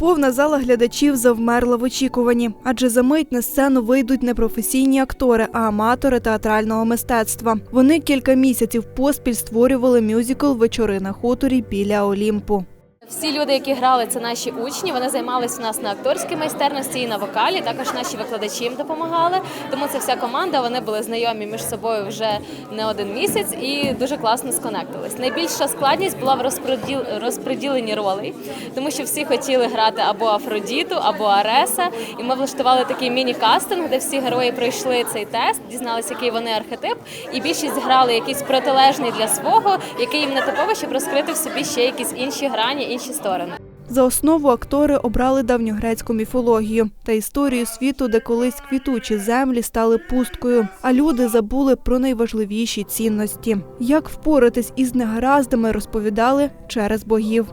Повна зала глядачів завмерла в очікуванні, адже за мить на сцену вийдуть не професійні актори, а аматори театрального мистецтва. Вони кілька місяців поспіль створювали мюзикл Вечори на хуторі біля Олімпу. Всі люди, які грали, це наші учні. Вони займалися у нас на акторській майстерності і на вокалі. Також наші викладачі їм допомагали. Тому це вся команда. Вони були знайомі між собою вже не один місяць і дуже класно сконектились. Найбільша складність була в розподіл... розподіленні ролей, тому що всі хотіли грати або Афродіту, або Ареса. І ми влаштували такий міні-кастинг, де всі герої пройшли цей тест, дізналися, який вони архетип, і більшість грали якийсь протилежний для свого, який їм не типовий, щоб розкрити в собі ще якісь інші грані, інші сторони. За основу актори обрали давньогрецьку міфологію та історію світу, де колись квітучі землі стали пусткою, а люди забули про найважливіші цінності. Як впоратись із негараздами, розповідали через богів.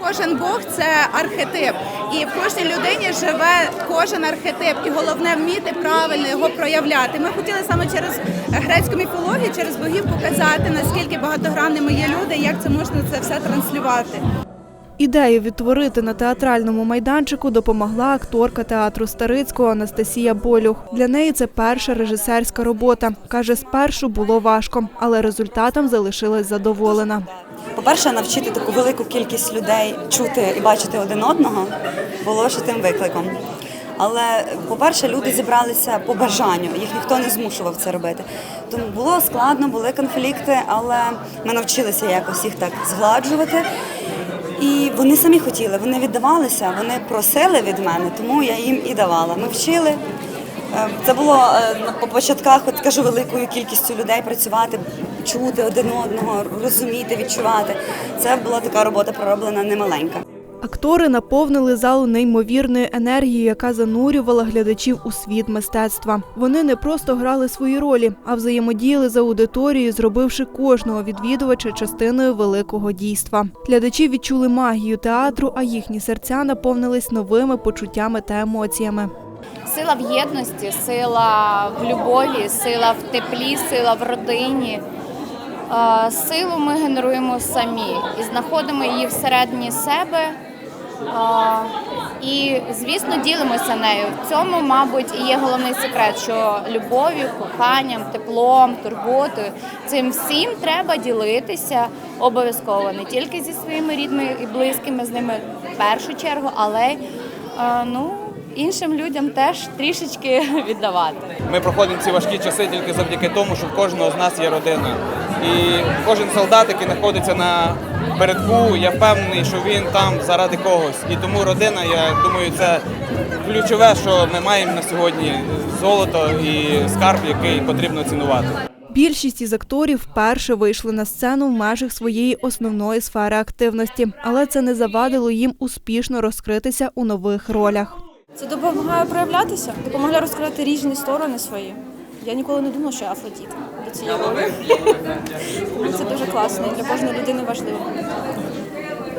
Кожен Бог це архетип, і в кожній людині живе кожен архетип, і головне вміти правильно його проявляти. Ми хотіли саме через грецьку міфологію, через богів показати наскільки багатогранними є люди, як це можна це все транслювати. Ідею відтворити на театральному майданчику допомогла акторка театру Старицького Анастасія Болюх. Для неї це перша режисерська робота. Каже, спершу було важко, але результатом залишилась задоволена. По-перше, навчити таку велику кількість людей чути і бачити один одного було ще тим викликом. Але, по-перше, люди зібралися по бажанню, їх ніхто не змушував це робити. Тому було складно, були конфлікти, але ми навчилися якось їх так згладжувати. І вони самі хотіли, вони віддавалися, вони просили від мене, тому я їм і давала. Ми вчили. Е, Це було е, по початках, от кажу, великою кількістю людей працювати, чути один одного, розуміти, відчувати. Це була така робота пророблена немаленька. Актори наповнили залу неймовірною енергією, яка занурювала глядачів у світ мистецтва. Вони не просто грали свої ролі, а взаємодіяли з аудиторією, зробивши кожного відвідувача частиною великого дійства. Глядачі відчули магію театру, а їхні серця наповнились новими почуттями та емоціями. Сила в єдності, сила в любові, сила в теплі, сила в родині. Е, Силу ми генеруємо самі і знаходимо її всередині себе. І, звісно, ділимося нею. В цьому, мабуть, і є головний секрет, що любов'ю, коханням, теплом, турботою цим всім треба ділитися обов'язково не тільки зі своїми рідними і близькими, з ними в першу чергу, але й, е, ну, іншим людям теж трішечки віддавати. Ми проходимо ці важкі часи тільки завдяки тому, що в кожного з нас є родина. І кожен солдат, який знаходиться на передку, я впевнений, що він там заради когось. І тому родина, я думаю, це ключове, що ми маємо на сьогодні золото і скарб, який потрібно цінувати. Більшість із акторів вперше вийшли на сцену в межах своєї основної сфери активності, але це не завадило їм успішно розкритися у нових ролях. Це допомагає проявлятися, допомагає розкривати різні сторони свої. Я ніколи не думала, що я Афродіт до цієї ролі. Це дуже класно і для кожної людини важливо.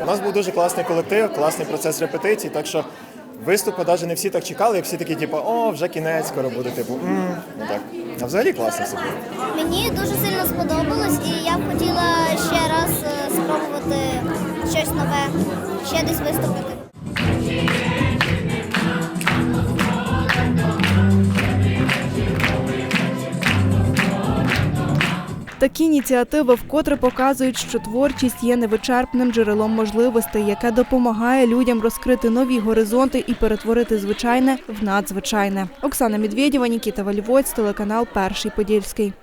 У нас був дуже класний колектив, класний процес репетицій, так що виступи навіть не всі так чекали, як всі такі, типу, о, вже кінець, скоро буде, типу, м ну так. А взагалі класно все було. Мені дуже сильно сподобалось, і я б хотіла ще раз е, спробувати щось нове, ще десь виступити. Такі ініціативи вкотре показують, що творчість є невичерпним джерелом можливостей, яке допомагає людям розкрити нові горизонти і перетворити звичайне в надзвичайне. Оксана Медведєва, Нікіта Вальвоць, телеканал Перший Подільський.